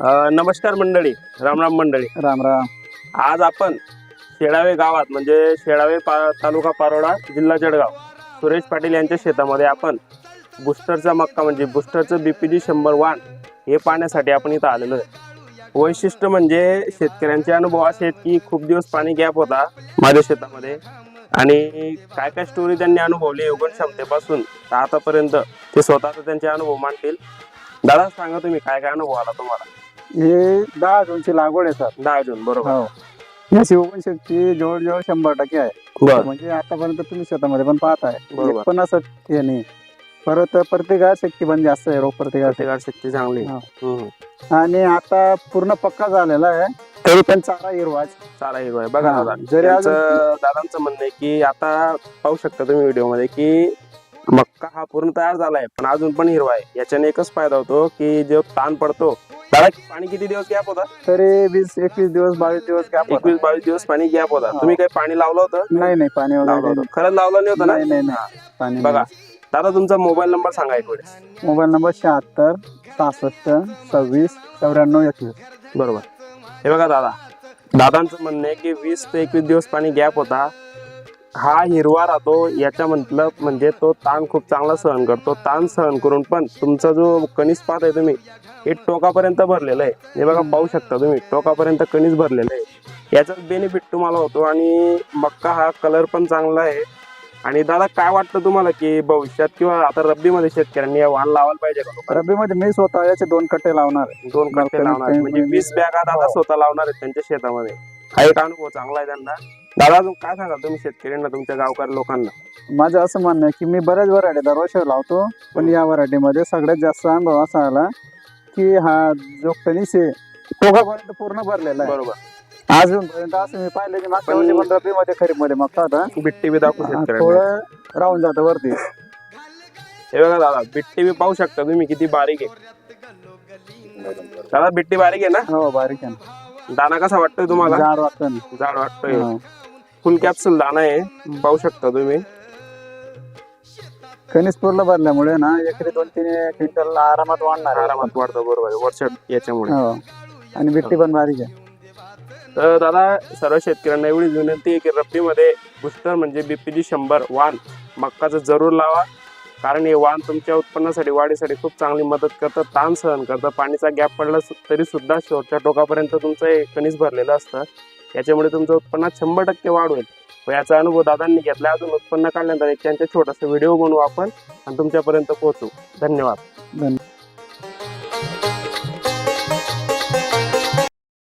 अ, नमस्कार मंडळी. रामराम मंडळी. राम राम. आज आपण शेळावे गावात म्हणजे शेळावे पा तालुका पारोडा जिल्हा जळगाव सुरेश पाटील यांच्या शेतामध्ये आपण बुस्टरचा मक्का म्हणजे बुस्टरचं बीपीजी शंभर वाण हे पाहण्यासाठी आपण इथं आलेलो आहे. वैशिष्ट्य म्हणजे शेतकऱ्यांचे अनुभव असे आहेत की खूप दिवस पाणी गॅप होता माझ्या शेतामध्ये. आणि काय काय स्टोरी त्यांनी अनुभवली उगण क्षमतेपासून तर आतापर्यंत ते स्वतःचा त्यांचे अनुभव मांडतील. दादा सांगा तुम्ही काय काय अनुभव आला तुम्हाला? हे दहा जूनची लागवड आहे सर. दहा जून बरोबर. हो. ओपन शक्ती जवळजवळ शंभर टक्के आहे. बर. म्हणजे आतापर्यंत तुम्ही शेतामध्ये पण पाहताय बरोबर. पण असं हे नाही. परत प्रतिकार शक्ती पण जास्त आहे रोग प्रतिकार प्रतिकार शक्ती चांगली. हा. हम्म. आणि आता पूर्ण पक्का झालेला आहे. तरी पण चारा हिरवाच. चारा हिरवा आहे. बघा हा, दादा जरी त्यांचं दादांचं म्हणणं आहे की आता पाहू शकता तुम्ही व्हिडिओमध्ये की मक्का हा पूर्ण तयार झालाय पण अजून पण हिरवा आहे. याच्याने एकच फायदा होतो की जो ताण पडतो दादा पाणी किती दिवस गॅप होता? तरी वीस एकवीस दिवस बावीस दिवस गॅप होता. एकवीस बावीस दिवस पाणी गॅप होता. हा. तुम्ही काही पाणी लावलं होतं? नाही नाही पाणी लावलं वगैरे होतं खरंच लावलं नाही होतं ना? नाही नाही नाही. पाणी बघा दादा तुमचा मोबाईल नंबर सांगा एक वेळेस. मोबाईल नंबर शहात्तर सहासष्ट सव्वीस चौऱ्याण्णव एकवीस. बरोबर. हे बघा दादा. दादांचं म्हणणं आहे की वीस ते एकवीस दिवस पाणी गॅप होता. हा हिरवा राहतो याच्या म्हटलं म्हणजे तो ताण खूप चांगला सहन करतो. ताण सहन करून पण तुमचा जो कणीस पाहत आहे तुम्ही हे टोकापर्यंत भरलेलं आहे. हे बघा पाहू शकता तुम्ही टोकापर्यंत कणीस भरलेलं आहे. याचाच बेनिफिट तुम्हाला होतो आणि मक्का हा कलर पण चांगला आहे. आणि दादा काय वाटतं तुम्हाला की भविष्यात किंवा आता रब्बीमध्ये शेतकऱ्यांनी या वाण लावायला पाहिजे का? लोकांना? रब्बीमध्ये मी स्वतः याचे दोन कट्टे लावणार दोन कट्टे लावणार म्हणजे वीस बॅगा दादा हो. स्वतः लावणार आहेत त्यांच्या शेतामध्ये. हा एक अनुभव चांगला आहे त्यांना. दादा अजून काय सांगा तुम्ही शेतकऱ्यांना तुमच्या गावकरी लोकांना? माझं असं म्हणणं आहे की मी बऱ्याच व्हरायटी दरवर्षी लावतो पण या व्हरायटीमध्ये सगळ्यात जास्त अनुभव असा आला की हा जो कणीस आहे टोकापर्यंत पूर्ण भरलेला आहे. बरोबर. अजूनपर्यंत असं मी पाहिलं की मागच्या वर्षी पण रब्बीमध्ये खरीपमध्ये मक्का होता. बिट्टी बी दाखवू हा, शेतकऱ्यांना. थोडं राहून जातं वरती. हे बघा दादा बिट्टी बी पाहू शकता तुम्ही किती बारीक आहे. दादा बिट्टी बारीक आहे ना? हो बारीक आहे. ना. दाना कसा वाटतोय तुम्हाला? जाड वाटतं ना जाड वाटतोय. हो. फुल कॅप्सूल दाना आहे. पाहू शकता तुम्ही. पूर्ण भरल्यामुळे ना एकरी दोन तीन क्विंटल आरामात वाढणार आहे. आरामात वाढतं बरोबर आहे. वरच्या याच्यामुळे. हो. आणि बिट्टी पण बारीक आहे. तर दादा सर्व शेतकऱ्यांना एवढी विनंती आहे की रब्बीमध्ये बुस्टर म्हणजे बीपीजी शंभर वाण मक्काचं जरूर लावा. कारण हे वाण तुमच्या उत्पन्नासाठी वाढीसाठी खूप चांगली मदत करतं ताण सहन करतं पाणीचा गॅप पडला तरी सुद्धा शेवटच्या टोकापर्यंत तुमचं हे कणीस भरलेलं असतं. याच्यामुळे तुमचं उत्पन्नात शंभर टक्के वाढ होईल. व याचा अनुभव दादांनी घेतला. अजून उत्पन्न काढल्यानंतर एक त्यांचा छोटासा व्हिडिओ बनवू आपण आणि तुमच्यापर्यंत पोहोचू. धन्यवाद. धन्यवाद